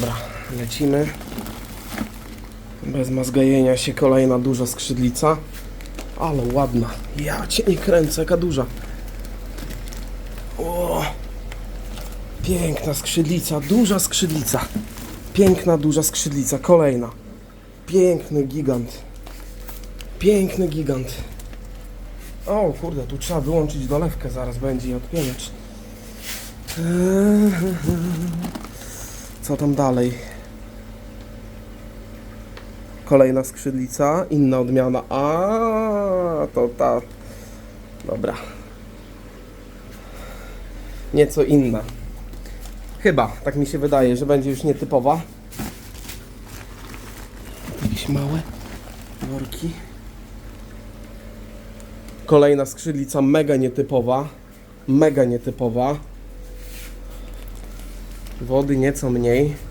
Dobra, lecimy. Bez mazgajenia się kolejna duża skrzydlica. Ale ładna. Ja cię nie kręcę, jaka duża. O! Piękna skrzydlica, duża skrzydlica. Piękna, duża skrzydlica, kolejna. Piękny gigant. Piękny gigant. O kurde, tu trzeba wyłączyć dolewkę, zaraz będzie i odpieniać. Co tam dalej? Kolejna skrzydlica, inna odmiana. A, to ta. Dobra. Nieco inna. Chyba, tak mi się wydaje, że będzie już nietypowa. Jakieś małe worki. Kolejna skrzydlica mega nietypowa. Mega nietypowa. Wody nieco mniej.